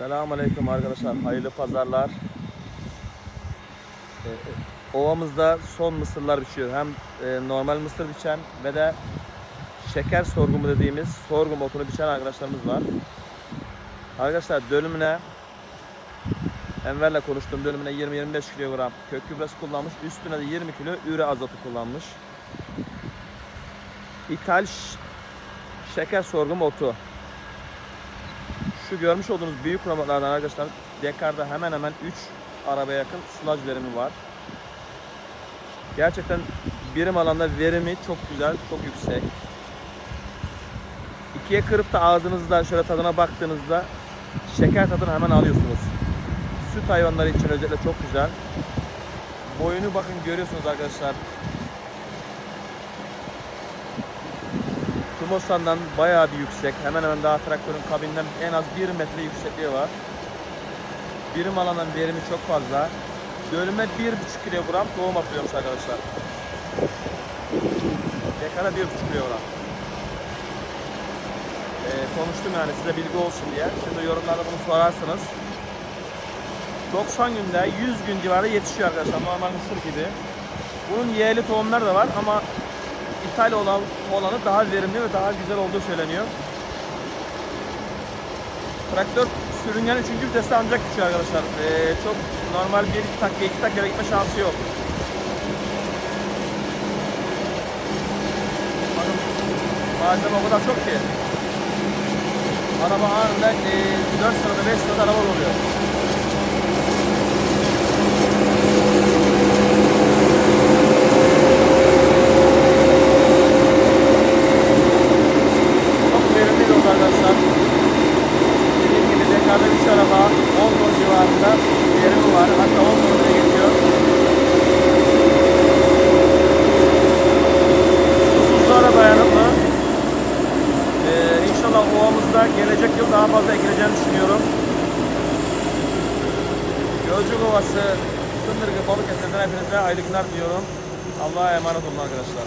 Selamünaleyküm arkadaşlar. Hayırlı pazarlar. Ee, ovamızda son mısırlar biçiyor. Hem e, normal mısır biçen ve de şeker sorgumu dediğimiz sorgum otunu biçen arkadaşlarımız var. Arkadaşlar dönümüne Enver'le konuştuğum dönümüne 20-25 kilogram kök gübresi kullanmış. Üstüne de 20 kilo üre azotu kullanmış. İthal şeker sorgum otu. Şu görmüş olduğunuz büyük robotlardan arkadaşlar dekarda hemen hemen 3 arabaya yakın sılaj verimi var. Gerçekten birim alanda verimi çok güzel, çok yüksek. İkiye kırıp da ağzınızda şöyle tadına baktığınızda şeker tadını hemen alıyorsunuz. Süt hayvanları için özellikle çok güzel. Boyunu bakın görüyorsunuz arkadaşlar. Tumosan'dan bayağı bir yüksek. Hemen hemen daha traktörün kabinden en az 1 metre yüksekliği var. Birim alanın verimi çok fazla. Dönüme 1,5 kilogram tohum atıyormuş arkadaşlar. Dekara 1,5 kilogram. Ee, konuştum yani size bilgi olsun diye. Şimdi yorumlarda bunu sorarsınız. 90 günde 100 gün civarı yetişiyor arkadaşlar. Normal mısır gibi. Bunun yeğli tohumlar da var ama ithal olan olanı daha verimli ve daha güzel olduğu söyleniyor. Traktör sürüngen 3. viteste ancak geçiyor arkadaşlar. Ee, çok normal bir takviye iki takviye gitme şansı yok. Bakın malzeme o kadar çok ki. Araba anında e, 4 sırada 5 sırada araba oluyor. Çok verimli bir yol arkadaşlar. Dediğim gibi dekarda 3 araba 10 ton civarında verimi var. Hatta 10 ton bile geçiyor. Susuzluğa dayanıklı. Ee, inşallah ovamızda gelecek yıl daha fazla ekileceğini düşünüyorum. Gölcük Ovası, Sındırgı, Balıkesir'den hepinize hayırlı günler diliyorum. Allah'a emanet olun arkadaşlar.